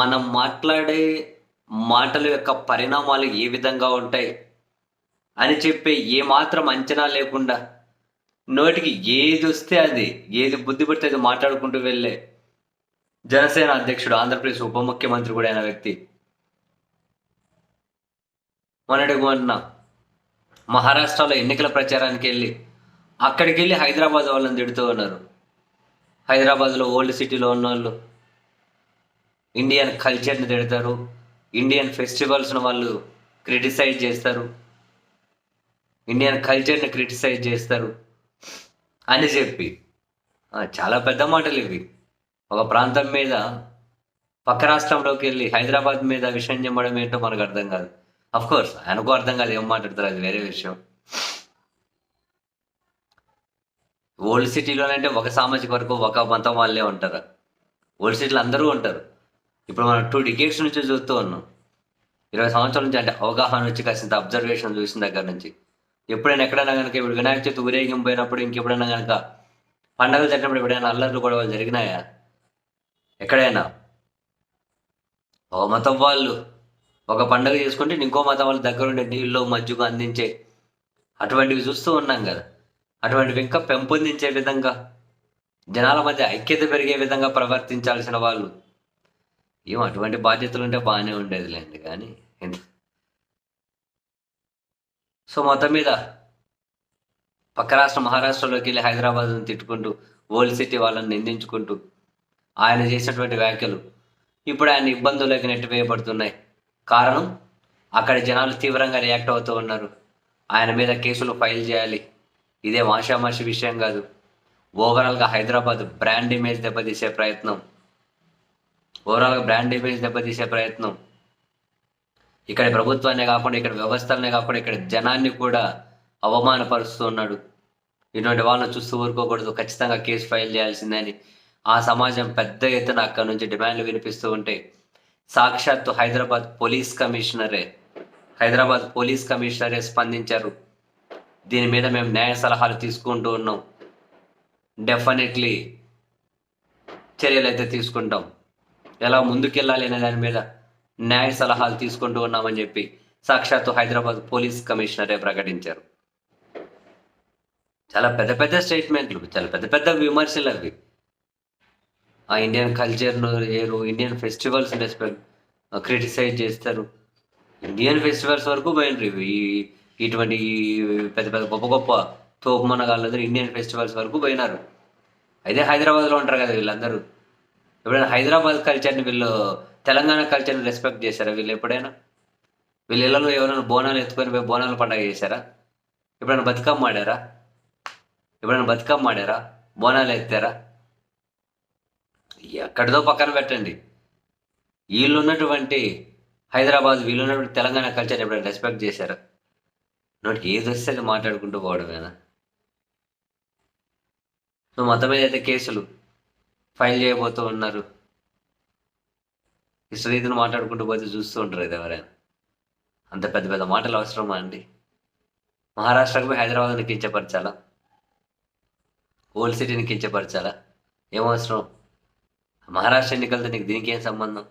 మనం మాట్లాడే మాటల యొక్క పరిణామాలు ఏ విధంగా ఉంటాయి అని చెప్పే ఏమాత్రం అంచనా లేకుండా నోటికి ఏది వస్తే అది ఏది బుద్ధి పడితే అది మాట్లాడుకుంటూ వెళ్ళే జనసేన అధ్యక్షుడు ఆంధ్రప్రదేశ్ ఉప ముఖ్యమంత్రి కూడా అయిన వ్యక్తి. మొన్నటికి మొన్న మహారాష్ట్రలో ఎన్నికల ప్రచారానికి వెళ్ళి అక్కడికి వెళ్ళి హైదరాబాద్ వాళ్ళని తిడుతూ ఉన్నారు. హైదరాబాద్లో ఓల్డ్ సిటీలో ఉన్న వాళ్ళు ఇండియన్ కల్చర్ని తిడతారు. ఇండియన్ ఫెస్టివల్స్ను వాళ్ళు క్రిటిసైజ్ చేస్తారు. ఇండియన్ కల్చర్ని క్రిటిసైజ్ చేస్తారు. అని చెప్పి. చాలా పెద్ద మాటలు ఇవి. ఒక ప్రాంతం మీద పక్క రాష్ట్రంలోకి వెళ్ళి హైదరాబాద్ మీద విషయం చెప్పడం ఏంటో మనకు అర్థం కాదు. అఫ్ కోర్స్ ఆయనకు అర్థం కాదు ఏం మాట్లాడతారు అది వేరే విషయం. ఓల్డ్ సిటీలోనంటే ఒక సామాజిక వరకు ఒక మతం వాళ్ళే ఉంటారు. ఓల్డ్ సిటీలో అందరూ ఉంటారు. ఇప్పుడు మనం టూ డికేట్స్ నుంచి చూస్తూ ఉన్నాం. ఇరవై సంవత్సరాల నుంచి అంటే అవగాహన వచ్చి కాసింత అబ్జర్వేషన్ చూసిన దగ్గర నుంచి. ఎప్పుడైనా ఎక్కడైనా కనుక ఇప్పుడు వినాయక చవితి ఊరేగింపు పోయినప్పుడు ఇంకెప్పుడైనా కనుక పండగలు జరిగినప్పుడు ఎప్పుడైనా అల్లర్లు గొడవలు జరిగినాయా? ఎక్కడైనా? ఓ మతం వాళ్ళు ఒక పండగ చేసుకుంటే ఇంకో మతం వాళ్ళు దగ్గరుండే నీళ్ళు మజ్జుగా అందించే అటువంటివి చూస్తూ ఉన్నాం కదా. అటువంటివి ఇంకా పెంపొందించే విధంగా జనాల మధ్య ఐక్యత పెరిగే విధంగా ప్రవర్తించాల్సిన వాళ్ళు ఏం అటువంటి బాధ్యతలు ఉంటే బాగానే ఉండేదిలేండి కానీ సో మొత్తం మీద పక్క రాష్ట్రం మహారాష్ట్రలోకి వెళ్ళి హైదరాబాద్ను తిట్టుకుంటూ ఓల్డ్ సిటీ వాళ్ళని నిందించుకుంటూ ఆయన చేసినటువంటి వ్యాఖ్యలు ఇప్పుడు ఆయన ఇబ్బందుల్లోకి నెట్టివేయబడుతున్నాయి. కారణం అక్కడ జనాలు తీవ్రంగా రియాక్ట్ అవుతూ ఉన్నారు. ఆయన మీద కేసులు ఫైల్ చేయాలి. ఇదే మాషామాషి విషయం కాదు. ఓవరాల్గా హైదరాబాద్ బ్రాండ్ ఇమేజ్ దెబ్బతీసే ప్రయత్నం. ఓవరాల్గా బ్రాండ్ ఇమేజ్ దెబ్బతీసే ప్రయత్నం. ఇక్కడ ప్రభుత్వాన్నే కాకుండా ఇక్కడ వ్యవస్థలనే కాకుండా ఇక్కడ జనాన్ని కూడా అవమానపరుస్తూ ఉన్నాడు ఇటువంటి వాళ్ళని చూస్తూ ఊరుకోకూడదు. ఖచ్చితంగా కేసు ఫైల్ చేయాల్సిందని ఆ సమాజం పెద్ద ఎత్తున అక్కడ నుంచి డిమాండ్లు వినిపిస్తూ ఉంటే సాక్షాత్తు హైదరాబాద్ పోలీస్ కమిషనరే హైదరాబాద్ పోలీస్ కమిషనరే స్పందించారు. దీని మీద మేము న్యాయ సలహాలు తీసుకుంటూ ఉన్నాం. డెఫినెట్లీ చర్యలు అయితే తీసుకుంటాం. ఎలా ముందుకెళ్ళాలి అనే దాని మీద న్యాయ సలహాలు తీసుకుంటూ ఉన్నామని చెప్పి సాక్షాత్తు హైదరాబాద్ పోలీస్ కమిషనరే ప్రకటించారు. చాలా పెద్ద పెద్ద స్టేట్మెంట్లు చాలా పెద్ద పెద్ద విమర్శలు అవి. ఆ ఇండియన్ కల్చర్ను ఏరు ఇండియన్ ఫెస్టివల్స్ రెస్పెక్ట్ క్రిటిసైజ్ చేస్తారు. ఇండియన్ ఫెస్టివల్స్ వరకు పోయినరు ఇవి ఈ- ఇటువంటి ఈ పెద్ద పెద్ద గొప్ప గొప్ప తోపుమనగాళ్ళందరూ ఇండియన్ ఫెస్టివల్స్ వరకు పోయినారు. అయితే హైదరాబాద్లో ఉంటారు కదా వీళ్ళందరూ. ఎప్పుడైనా హైదరాబాద్ కల్చర్ని వీళ్ళు తెలంగాణ కల్చర్ని రెస్పెక్ట్ చేశారా వీళ్ళు ఎప్పుడైనా? వీళ్ళ ఇళ్ళలో ఎవరైనా బోనాలు ఎత్తుకొని పోయి బోనాల పండగ చేశారా? ఎప్పుడైనా బతుకమ్మ ఆడారా? ఎప్పుడైనా బతుకమ్మ ఆడారా? బోనాలు ఎత్తారా? ఎక్కడిదో పక్కన పెట్టండి. వీళ్ళు ఉన్నటువంటి హైదరాబాద్ వీళ్ళు ఉన్నటువంటి తెలంగాణ కల్చర్ ఎప్పుడైనా రెస్పెక్ట్ చేశారా? నోటికి ఏది వస్తే అది మాట్లాడుకుంటూ పోవడమేనా? సో మతం మీద అయితే కేసులు. ఫైల్ చేయబోతూ ఉన్నారు. ఇష్టరీతిని మాట్లాడుకుంటూ పోతే చూస్తూ ఉంటారు ఇది ఎవరైనా. అంత పెద్ద పెద్ద మాటలు అవసరమా అండి? మహారాష్ట్రకు హైదరాబాద్ని కించపరచాలా? ఓల్డ్ సిటీని కించపరచాలా? ఏమవసరం మహారాష్ట్ర ఎన్నికలతో నీకు దీనికి ఏం సంబంధం?